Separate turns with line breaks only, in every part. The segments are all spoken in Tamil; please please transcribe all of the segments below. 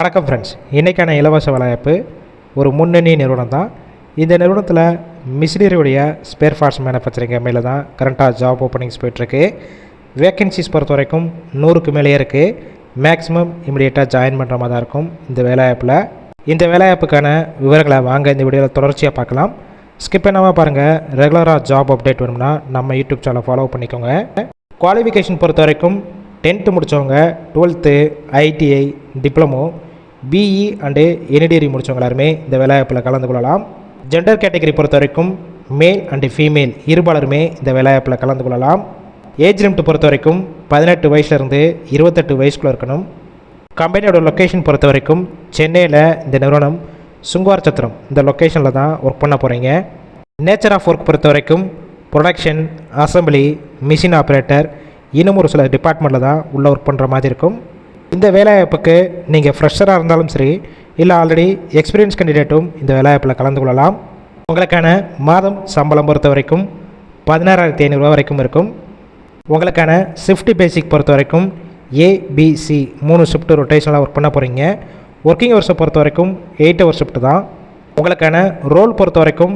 வணக்கம் ஃப்ரெண்ட்ஸ் இன்றைக்கான இலவச வேலைவாய்ப்பு ஒரு முன்னணி நிறுவனம் தான் இந்த நிறுவனத்தில் மிஷினரியுடைய ஸ்பேர் பார்ட்ஸ் மேனுஃபேக்சரிங் கம்பெனியில் தான் கரண்ட்டாக ஜாப் ஓப்பனிங்ஸ் போயிட்டுருக்கு. வேக்கன்சிஸ் பொறுத்த வரைக்கும் நூறுக்கு மேலேயே இருக்குது மேக்ஸிமம் இமிடியேட்டாக ஜாயின் பண்ணுற மாதிரி தான் இருக்கும் இந்த வேலைவாய்ப்பில். இந்த வேலைவாய்ப்புக்கான விவரங்களை வாங்க இந்த வீடியோவில் தொடர்ச்சியாக பார்க்கலாம். ஸ்கிப் பண்ணாமல் பாருங்கள் ரெகுலராக ஜாப் அப்டேட் வேணும்னா நம்ம யூடியூப் சேனலை ஃபாலோ பண்ணிக்கோங்க. குவாலிஃபிகேஷன் பொறுத்த வரைக்கும் டென்த்து முடித்தவங்க twelfth ITI diploma BE and any degree முடித்தவங்க எல்லாருமே இந்த வேலைவாய்ப்பில் கலந்து கொள்ளலாம். ஜெண்டர் கேட்டகரி பொறுத்த வரைக்கும் மேல் அண்டு ஃபீமேல் இருபாலருமே இந்த வேலைவாய்ப்பில் கலந்து கொள்ளலாம். ஏஜ் லிமிட் பொறுத்த வரைக்கும் பதினெட்டு வயசுலேருந்து இருபத்தெட்டு வயசுக்குள்ளே இருக்கணும். கம்பெனியோட லொக்கேஷன் பொறுத்த வரைக்கும் சென்னையில் இந்த நிறுவனம் சுங்குவார் சத்திரம் இந்த லொக்கேஷனில் தான் ஒர்க் பண்ண போகிறீங்க நேச்சர் ஆஃப் ஒர்க் பொறுத்த வரைக்கும் ப்ரொடக்ஷன் அசம்பிளி மிஷின் ஆப்ரேட்டர் இன்னும் ஒரு சில டிபார்ட்மெண்ட்டில் தான் உள்ளே ஒர்க் பண்ணுற மாதிரி இருக்கும். இந்த வேலைவாய்ப்புக்கு நீங்கள் ஃப்ரெஷராக இருந்தாலும் சரி இல்லை ஆல்ரெடி எக்ஸ்பீரியன்ஸ் கேண்டிடேட்டும் இந்த வேலைவாய்ப்பில் கலந்து கொள்ளலாம். உங்களுக்கான மாதம் சம்பளம் பொறுத்த வரைக்கும் பதினாறாயிரத்தி ஐநூறுரூவா வரைக்கும் இருக்கும். உங்களுக்கான ஷிஃப்ட் பேசிக் பொறுத்த வரைக்கும் ஏபிசி மூணு ஷிஃப்ட் ரொட்டேஷனில் ஒர்க் பண்ண போகிறீங்க ஒர்க்கிங் ஹவர்ஸை பொறுத்த வரைக்கும் எயிட் ஹவர் ஷிஃப்ட் தான். உங்களுக்கான ரோல் பொறுத்த வரைக்கும்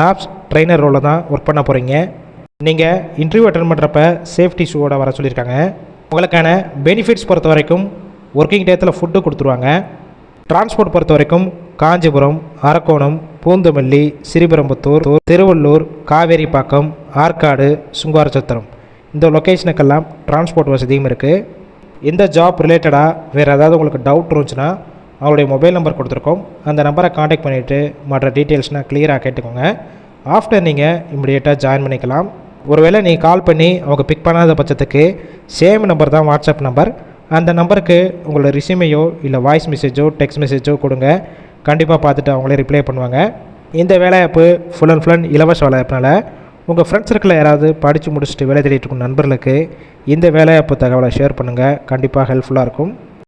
நாப்ஸ் ட்ரைனர் ரோலில் தான் ஒர்க் பண்ண போகிறீங்க நீங்கள் இன்டர்வியூ அட்டன் பண்ணுறப்ப சேஃப்டி ஷூவோட வர சொல்லியிருக்காங்க. உங்களுக்கான பெனிஃபிட்ஸ் பொறுத்த வரைக்கும் ஒர்க்கிங் டேத்தில் ஃபுட்டு கொடுத்துருவாங்க. டிரான்ஸ்போர்ட் பொறுத்த வரைக்கும் காஞ்சிபுரம் அரக்கோணம் பூந்தமல்லி ஸ்ரீபெரும்புத்தூர் திருவள்ளூர் காவேரிப்பாக்கம் ஆற்காடு சுங்குவாரச்சத்திரம் இந்த லொக்கேஷனுக்கெல்லாம் டிரான்ஸ்போர்ட் வசதியும் இருக்குது இந்த ஜாப் ரிலேட்டடாக வேறு ஏதாவது உங்களுக்கு டவுட் இருந்துச்சுன்னா அவருடைய மொபைல் நம்பர் கொடுத்துருக்கோம். அந்த நம்பரை காண்டாக்ட் பண்ணிவிட்டு மற்ற டீட்டெயில்ஸ்னால் க்ளியராக கேட்டுக்கோங்க. ஆஃப்டர் நீங்கள் இம்மிடியேட்டாக ஜாயின் பண்ணிக்கலாம். ஒருவேளை நீ கால் பண்ணி அவங்க பிக் பண்ணாத பட்சத்துக்கு சேம் நம்பர் தான் வாட்ஸ்அப் நம்பர் அந்த நம்பருக்கு உங்களோட ரிசியூமையோ இல்லை வாய்ஸ் மெசேஜோ டெக்ஸ்ட் மெசேஜோ கொடுங்க. கண்டிப்பாக பார்த்துட்டு அவங்களே ரிப்ளை பண்ணுவாங்க. இந்த வேலைவாய்ப்பு ஃபுல் அண்ட் ஃபுல் அண்ட் இலவச ஆப்னால உங்கள் ஃப்ரெண்ட்ஸ் சர்க்கிளில் யாராவது படித்து முடிச்சுட்டு வேலை தேடிட்டு இருக்கும் நண்பர்களுக்கு இந்த வேலைவாய்ப்பு தகவலை ஷேர் பண்ணுங்கள் கண்டிப்பாக ஹெல்ப்ஃபுல்லாக இருக்கும்.